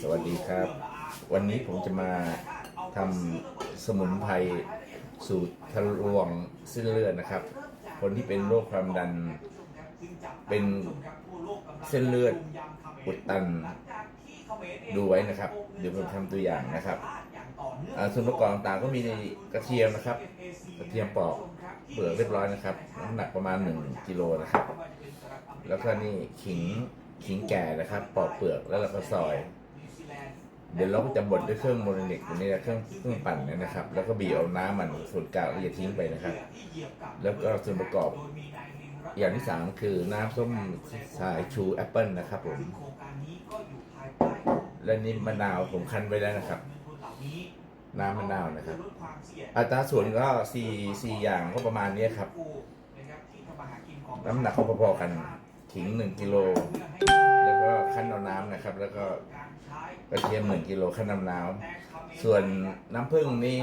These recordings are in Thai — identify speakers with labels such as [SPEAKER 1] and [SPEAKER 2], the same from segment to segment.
[SPEAKER 1] สวัสดีครับ วันนี้ผมจะมาทำสมุนไพรสูตรทะลวงเส้นเลือดนะครับ คนที่เป็นโรคความดัน เป็นเส้นเลือดอุดตัน ดูไว้นะครับ เดี๋ยวผมทำตัวอย่างนะครับอ่าส่วนประกอบต่างก็มีกระเทียมนะครับ กระเทียมปอกเปลือกเรียบร้อยนะครับน้ำหนักประมาณ 1กิโลนะครับ แล้วก็นี่ขิงขิงแก่นะครับ ปอกเปลือกแล้วเราก็ซอย เดี๋ยวเราก็จะบดด้วยเครื่องโมโนเนกตัวนี้นะเครื่องเครื่องปั่นเนี่ยนะครับ แล้วก็บีบเอาน้ำมันส่วนกากเราจะทิ้งไปนะครับ แล้วก็ส่วนประกอบ อย่างที่สามคือน้ำส้มสายชูแอปเปิลนะครับผมและนี่มะนาวผมคั้นไว้แล้วนะครับ น้ำมะนาวนะครับ อัตราส่วนก็สี่สี่อย่างก็ประมาณนี้ครับ น้ำหนักก็พอๆกัน ขิงหนึ่งกิโล ก็ขั้นเอาน้ำนะครับ แล้วก็กระเทียมหนึ่งกิโลขั้นน้ำน้ำส่วนน้ำผึ้งนี่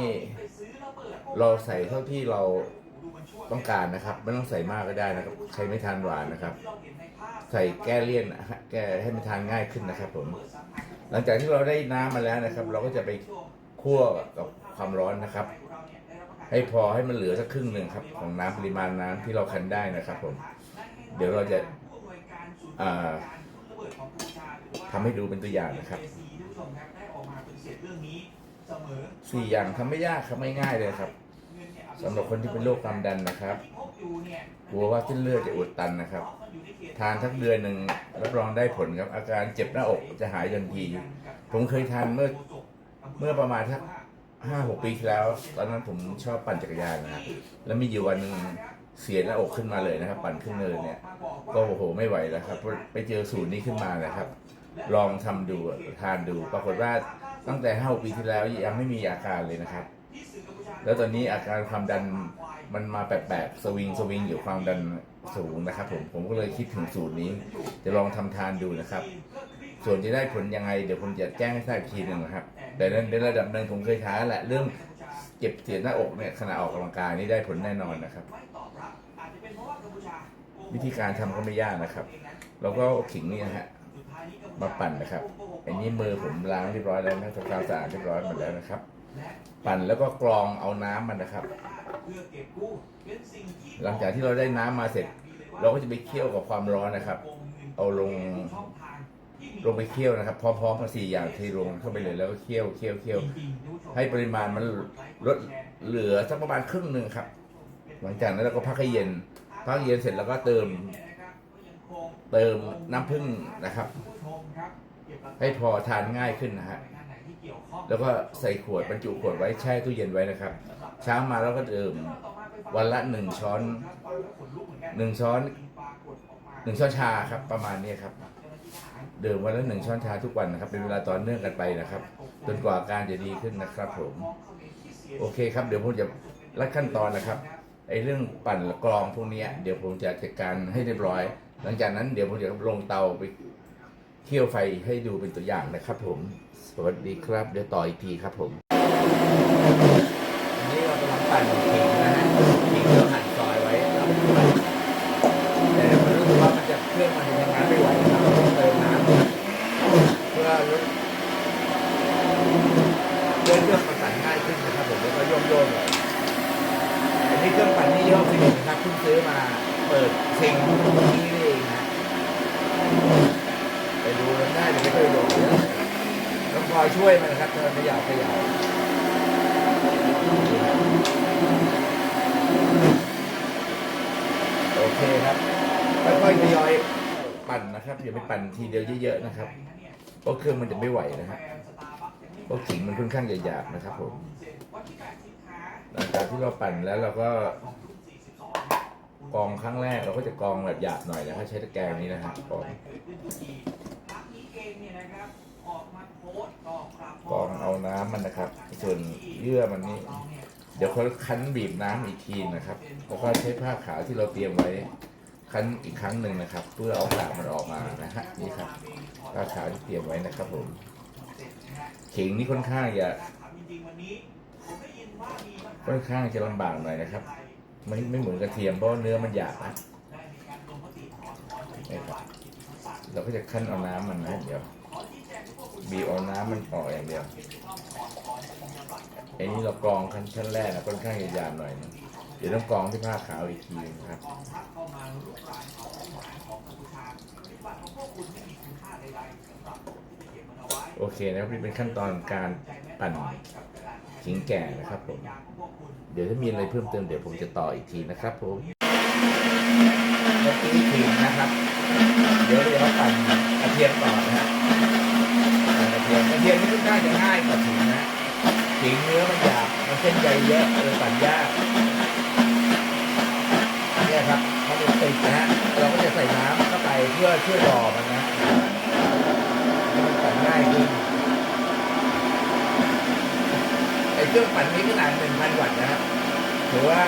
[SPEAKER 1] เราใส่เท่าที่เราต้องการนะครับ ไม่ต้องใส่มากก็ได้นะครับ ใครไม่ทานหวานนะครับ ใส่แก้เลี่ยนแก้ให้มันทานง่ายขึ้นนะครับ ผม หลังจากที่เราได้น้ำมาแล้วนะครับ เราก็จะไปคั่วกับความร้อนนะครับ ให้พอให้มันเหลือสักครึ่งหนึ่งครับ ของน้ำปริมาณน้ำที่เราคั้นได้นะครับ ผม เดี๋ยวเราจะอ่า ทำให้ดูเป็นตัวอย่างนะครับสี่อย่างทำไม่ยากครับไม่ง่ายเลยครับสำหรับคนที่เป็นโรคความดันนะครับกลัวว่าเส้นเลือดจะอุดตันนะครับ ทานทักเดือนหนึ่งรับรองได้ผลครับ อาการเจ็บหน้าอกจะหายทันที ผมเคยทานเมื่อเมื่อประมาณทักห้าหกปีที่แล้ว ตอนนั้นผมชอบปั่นจักรยานนะครับ แล้วมีอยู่วันหนึ่ง เสียหน้าอกขึ้นมาเลยนะครับ ปั่นขึ้นเนินเนี่ย ก็โอ้โหไม่ไหวแล้วครับ ไปเจอสูตรนี้ขึ้นมานะครับ ลองทำดูทานดู ปรากฏว่าตั้งแต่ห้าปีที่แล้วยังไม่มีอาการเลยนะครับ แล้วตอนนี้อาการความดันมันมาแปลกๆสวิงสวิงอยู่ความดันสูงนะครับ ผมผมก็เลยคิดถึงสูตรนี้ จะลองทำทานดูนะครับ ส่วนจะได้ผลยังไงเดี๋ยวผมจะแจ้งให้ทราบทีหนึ่งนะครับ แต่ในในระดับหนึ่งผมเคยท้าแหละเรื่อง เจ็บเสียหน้าอกเนี่ยขณะออกกำลังกายนี่ได้ผลแน่นอนนะครับ วิธีการทำก็ไม่ยากนะครับเราก็เอาขิงนี่นะฮะมาปั่นนะครับ อันนี้มือผมล้างเรียบร้อยแล้วนะทำความสะอาดเรียบร้อยหมดแล้วนะครับ ปั่นแล้วก็กรองเอาน้ำมันนะครับ หลังจากที่เราได้น้ำมาเสร็จ เราก็จะไปเคี่ยวกับความร้อนนะครับ เอาลง ลงไปเคี่ยวนะครับ พร้อมๆกันสี่อย่างเทลงเข้าไปเลยแล้วก็เคี่ยวเคี่ยวเคี่ยวให้ปริมาณมันลดเหลือสักประมาณครึ่งหนึ่งครับ หลังจากนั้นเราก็พักให้เย็นพักเย็นเสร็จแล้วก็เติม เติมน้ำผึ้งนะครับ ให้พอทานง่ายขึ้นนะฮะแล้วก็ใส่ขวดบรรจุขวดไว้แช่ตู้เย็นไว้นะครับ เช้ามาแล้วก็ดื่มวันละหนึ่งช้อนหนึ่งช้อนหนึ่งช้อนชาครับ ประมาณนี้ครับ ดื่มวันละหนึ่งช้อนชาทุกวันนะครับ เป็นเวลาต่อเนื่องกันไปนะครับจนกว่าอาการจะดีขึ้นนะครับผม โอเคครับ เดี๋ยวผมจะรัดขั้นตอนนะครับไอ้เรื่องปั่นกรองพวกเนี้ยเดี๋ยวผมจะจัดการให้เรียบร้อย หลังจากนั้นเดี๋ยวผมจะลงเตาไปเคี่ยวไฟให้ดูเป็นตัวอย่างนะครับ ผม สวัสดีครับ เดี๋ยวต่ออีกทีครับผมอันนี้เรากำลังปั่นขิงนะฮะขิงเราหั่นซอยไว้ครับแต่มันรู้สึกว่ามันจะเครื่องมัน เพื่อลดเพื่อเครื่องมันสั่นง่ายขึ้นนะครับผมแล้วก็โยมโยมๆหน่อยอันนี้เครื่องปั่นนี่ยี่ห้อฟิลิปนะครับเพิ่งซื้อมาเปิดเซ็งนี้นี่เองนะไปดูมันได้แต่ไม่เคยดูเลยต้องคอยช่วยมันนะครับเธอขยับขยับโอเคครับค่อยๆทยอยปั่นนะครับอย่าไปปั่นทีเดียวเยอะๆนะครับ ราะเครื่องมันจะไม่ไหวนะครับเพราะขิงมันค่อนข้างหยาบนะครับผมหลังจากที่เราปั่นแล้วเราก็กรองครั้งแรกเราก็จะกรองแบบหยาบหน่อยนะครับใช้ตะแกรงนี้นะฮะกรองกรองเอาน้ำมันนะครับ ส่วนเยื่อมันนี่เดี๋ยวเขาคั้นบีบน้ำอีกทีนะครับ แล้วก็ใช้ผ้าขาวที่เราเตรียมไว้ คั้นอีกครั้งหนึ่งนะครับ เพื่อเอากากมันออกมานะฮะนี่ครับผ้าขาวที่เตรียมไว้นะครับผมเขิงนี่ค่อนข้างจะค่อนข้างจะลำบากหน่อยนะครับไม่ไม่เหมือนกระเทียมเพราะเนื้อมันหยาบนะนี่ครับเราก็จะคั้นเอาน้ำมันนะเดี๋ยวบีบเอาน้ำมันออกอย่างเดียวไอ้นี่เรากรองขั้นชั้นแรกนะค่อนข้างจะยาวหน่อยนึง เดี๋ยวต้องกองที่ผ้าขาวอีกทีนึงครับโอเคนะครับนี่เป็นขั้นตอนการปั่นขิงแก่นะครับผม เดี๋ยวถ้ามีอะไรเพิ่มเติมเดี๋ยวผมจะต่ออีกทีนะครับผมเมื่อกี้ขิงนะครับ เดี๋ยวเราปั่นกระเทียมต่อนะฮะกระเทียมกระเทียมนี่น่าจะง่ายกว่าขิงนะขิงเนื้อมันหยาบมันเส้นใยเยอะเลยปั่นยากเนี่ยครับ มันะติดนะฮะเราก็จะใส่น้ำเข้าไปเพื่อช่วยหล่อมันนะมันปั่นง่ายขึ้นไอ้เครื่องปั่นนี้ขนาดหนึ่งพันวัตต์นะครับถือว่า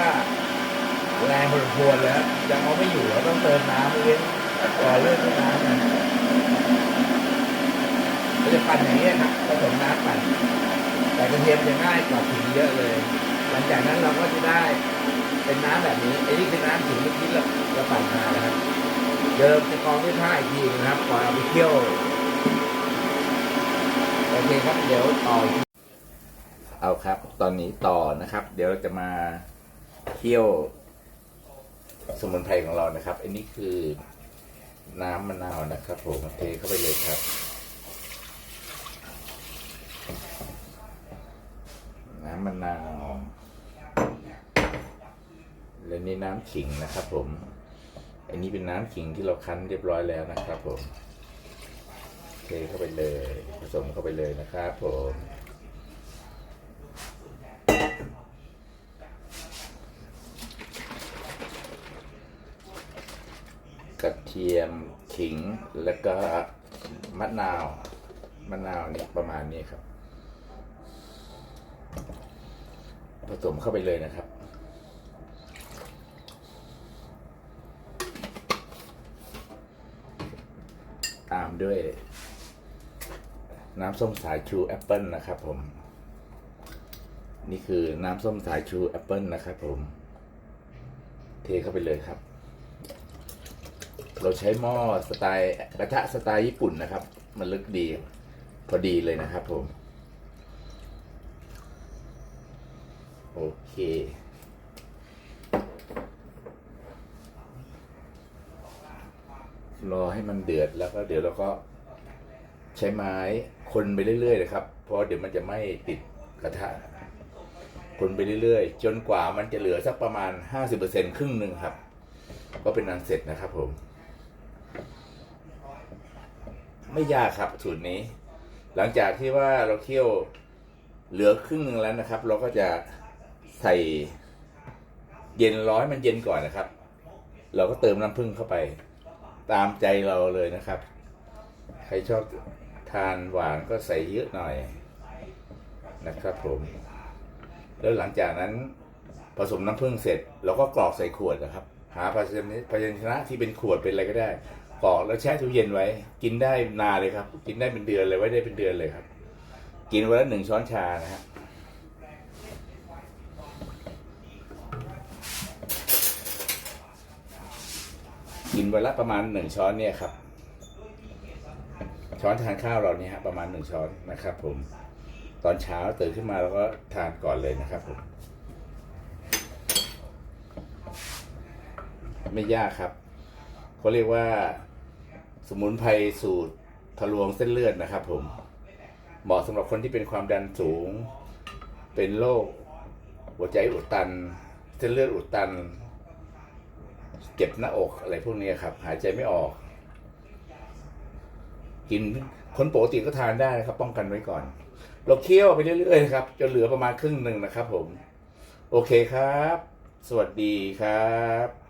[SPEAKER 1] แรงพอสมควรแล้วยังเอาไม่อยู่เราต้องเติมน้ำเลี้ยงต่อเรื่องด้วยน้ำนะเราจะปั่นอย่างนี้ยครับผสมน้ำปั่นแต่กระเทียมจะง่ายกว่าขิงเยอะเลย หลังจากนั้นเราก็จะได้ เป็นน้ำแบบนี้ไอ้นี่คือน้ำขิงเมื่อกี้เราเราปั่นมานะครับ เดี๋ยวเราจะกองด้วยผ้าอีกทีนะครับก่อนเอาไปเคี่ยวโอเคครับเดี๋ยวต่อเอาครับ ตอนนี้ต่อนะครับ เดี๋ยวเราจะมาเคี่ยวสมุนไพรของเรานะครับ อันนี้คือน้ำมะนาวนะครับผมเทเข้าไปเลยครับ น้ำมะนาว และนี่น้ำขิงนะครับผม อันนี้เป็นน้ำขิงที่เราคั้นเรียบร้อยแล้วนะครับผมเทเข้าไปเลย ผสมเข้าไปเลยนะครับผมกระเทียมขิงแล้วก็มะนาวมะนาวนี่ประมาณนี้ครับ ผสมเข้าไปเลยนะครับ ตามด้วย น้ำส้มสายชูแอปเปิลนะครับผม นี่คือน้ำส้มสายชูแอปเปิลนะครับผม เทเข้าไปเลยครับ เราใช้หม้อสไตล์กระทะสไตล์ญี่ปุ่นนะครับ มันลึกดี พอดีเลยนะครับผม โอเครอให้มันเดือดแล้วก็เดี๋ยวเราก็ใช้ไม้ คนไปเรื่อยๆนะครับ เพราะเดี๋ยวมันจะไม่ติดกระทะ คนไปเรื่อยๆ จนกว่ามันจะเหลือสักประมาณ 50%ครึ่งหนึ่งครับ ก็เป็นอันเสร็จนะครับผม ไม่ยากครับสูตรนี้ หลังจากที่ว่าเราเคี่ยวเหลือครึ่งหนึ่งแล้วนะครับ เราก็จะใส่เย็นร้อยมันเย็นก่อนนะครับ เราก็เติมน้ำผึ้งเข้าไป ตามใจเราเลยนะครับ ใครชอบ ทานหวานก็ใส่เยอะหน่อยนะครับผม แล้วหลังจากนั้นผสมน้ำผึ้งเสร็จเราก็กรอกใส่ขวดนะครับ หาภาชนะภาชนะที่เป็นขวดเป็นอะไรก็ได้กรอกแล้วแช่ตู้เย็นไว้ กินได้นานเลยครับ กินได้เป็นเดือนเลยไว้ได้เป็นเดือนเลยครับ กินวันละหนึ่งช้อนชานะฮะกินวันละประมาณหนึ่งช้อนเนี่ยครับ ช้อนทานข้าวเราเนี่ยฮะประมาณหนึ่งช้อนนะครับ ผม ตอนเช้าตื่นขึ้นมาแล้วก็ทานก่อนเลยนะครับผมไม่ยากครับเขาเรียกว่าสมุนไพรสูตรทะลวงเส้นเลือดนะครับ ผมเหมาะสำหรับคนที่เป็นความดันสูง เป็นโรคหัวใจอุดตัน เส้นเลือดอุดตัน เจ็บหน้าอกอะไรพวกนี้ครับ หายใจไม่ออก กินคนปกติก็ทานได้นะครับ ป้องกันไว้ก่อน เราเคี่ยวไปเรื่อยๆครับจนเหลือประมาณครึ่งหนึ่งนะครับผม โอเคครับ สวัสดีครับ